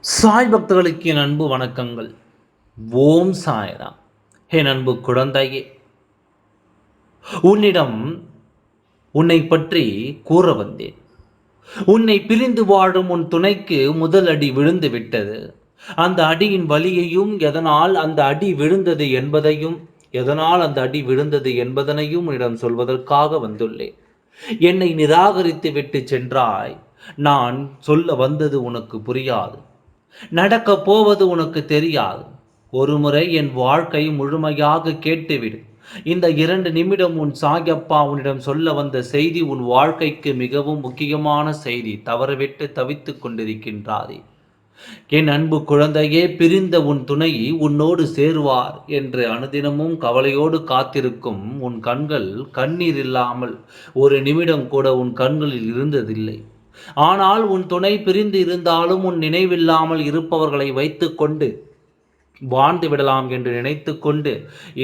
சாய் பக்தர்களுக்கு என் அன்பு வணக்கங்கள். ஓம் சாய்ராம். என் அன்பு குழந்தையே உன்னிடம் உன்னை பற்றி கூற வந்தேன். உன்னை பிரிந்து வாழும் உன் துணைக்கு முதல் அடி விழுந்து விட்டது. அந்த அடியின் வலியையும் எதனால் அந்த அடி விழுந்தது என்பதையும் எதனால் அந்த அடி விழுந்தது என்பதனையும் உன்னிடம் சொல்வதற்காக வந்துள்ளேன். என்னை நிராகரித்து விட்டு சென்றாய். நான் சொல்ல வந்தது உனக்கு புரியாது. நடக்கப் போவது உனக்கு தெரியாது. ஒருமுறை என் வாழ்க்கை முழுமையாக கேட்டுவிடு. இந்த இரண்டு நிமிடம் உன் சாயப்பா உன்னிடம் சொல்ல வந்த செய்தி உன் வாழ்க்கைக்கு மிகவும் முக்கியமான செய்தி. தவறவிட்டு தவித்துக் கொண்டிருக்கின்றாரே என் அன்பு குழந்தையே பிரிந்த உன் துணை உன்னோடு சேருவார் என்று அனுதினமும் கவலையோடு காத்திருக்கும் உன் கண்கள் கண்ணீர் இல்லாமல் ஒரு நிமிடம் கூட உன் கண்களில் இருந்ததில்லை. ஆனால் உன் துணை பிரிந்து இருந்தாலும் உன் நினைவில்லாமல் இருப்பவர்களை வைத்துக்கொண்டு வாழ்ந்து விடலாம் என்று நினைத்து கொண்டு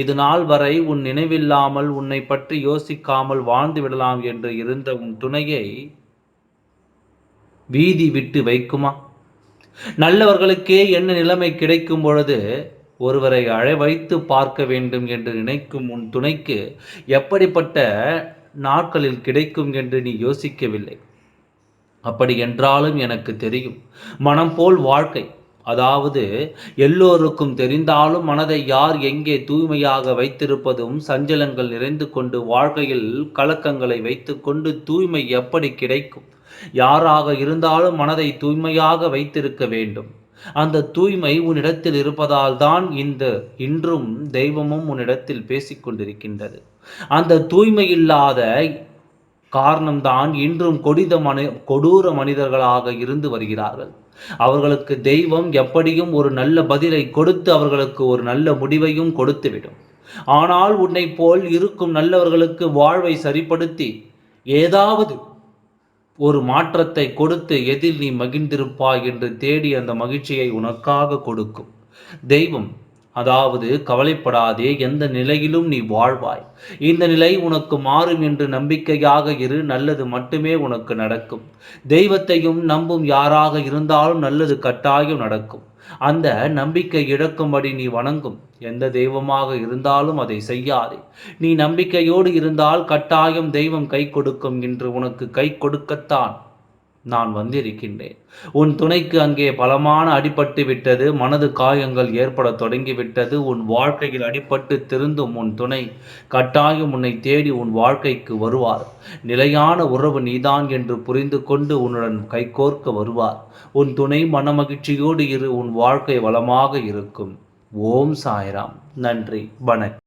இது நாள் வரை உன் நினைவில்லாமல் உன்னை பற்றி யோசிக்காமல் வாழ்ந்து விடலாம் என்று இருந்த உன் துணையை வீதி விட்டு வைக்குமா? நல்லவர்களுக்கே என்ன நிலைமை கிடைக்கும் பொழுது ஒருவரை அழை வைத்து பார்க்க வேண்டும் என்று நினைக்கும் உன் துணைக்கு எப்படிப்பட்ட நாட்களில் கிடைக்கும் என்று நீ யோசிக்கவில்லை. அப்படி என்றாலும் எனக்கு தெரியும். மனம் போல் வாழ்க்கை அதாவது எல்லோருக்கும் தெரிந்தாலும் மனதை யார் எங்கே தூய்மையாக வைத்திருப்பதும் சஞ்சலங்கள் நிறைந்து கொண்டு வாழ்க்கையில் கலக்கங்களை வைத்துக்கொண்டு தூய்மை எப்படி கிடைக்கும்? யாராக இருந்தாலும் மனதை தூய்மையாக வைத்திருக்க வேண்டும். அந்த தூய்மை உன்னிடத்தில் இருப்பதால் தான் இந்த இன்றும் தெய்வமும் உன்னிடத்தில் பேசிக்கொண்டிருக்கின்றது அந்த தூய்மை இல்லாத காரணம்தான் இன்றும் கொடித மனி கொடூர மனிதர்களாக இருந்து வருகிறார்கள். அவர்களுக்கு தெய்வம் எப்படியும் ஒரு நல்ல பதிலை கொடுத்து அவர்களுக்கு ஒரு நல்ல முடிவையும் கொடுத்துவிடும். ஆனால் உன்னை போல் இருக்கும் நல்லவர்களுக்கு வாழ்வை சரிப்படுத்தி ஏதாவது ஒரு மாற்றத்தை கொடுத்து எதில் நீ மகிழ்ந்திருப்பாய் என்று தேடி அந்த மகிழ்ச்சியை உனக்காக கொடுக்கும். தெய்வம் அதாவது கவலைப்படாதே எந்த நிலையிலும் நீ வாழ்வாய். இந்த நிலை உனக்கு மாறும் என்று நம்பிக்கையாக இரு நல்லது மட்டுமே உனக்கு நடக்கும். தெய்வத்தையும் நம்பும் யாராக இருந்தாலும் நல்லது கட்டாயம் நடக்கும். அந்த நம்பிக்கை இழக்கும்படி நீ வணங்கும். எந்த தெய்வமாக இருந்தாலும் அதை செய்யாதே. நீ நம்பிக்கையோடு இருந்தால் கட்டாயம் தெய்வம் கை கொடுக்கும் என்று உனக்கு கை கொடுக்கத்தான். நான் வந்திருக்கின்றேன். உன் துணைக்கு அங்கே பலமான அடிபட்டு விட்டது மனது காயங்கள் ஏற்பட தொடங்கிவிட்டது உன் வாழ்க்கையில் அடிபட்டு திருந்தும் உன் துணை. கட்டாயம் உன்னை தேடி உன் வாழ்க்கைக்கு வருவார். நிலையான உறவு நீதான் என்று புரிந்து கொண்டு உன்னுடன் கைகோர்க்க வருவார். உன் துணை மனமகிழ்ச்சியோடு இரு உன் வாழ்க்கை வளமாக இருக்கும். ஓம் சாய்ராம். நன்றி. வணக்கம்.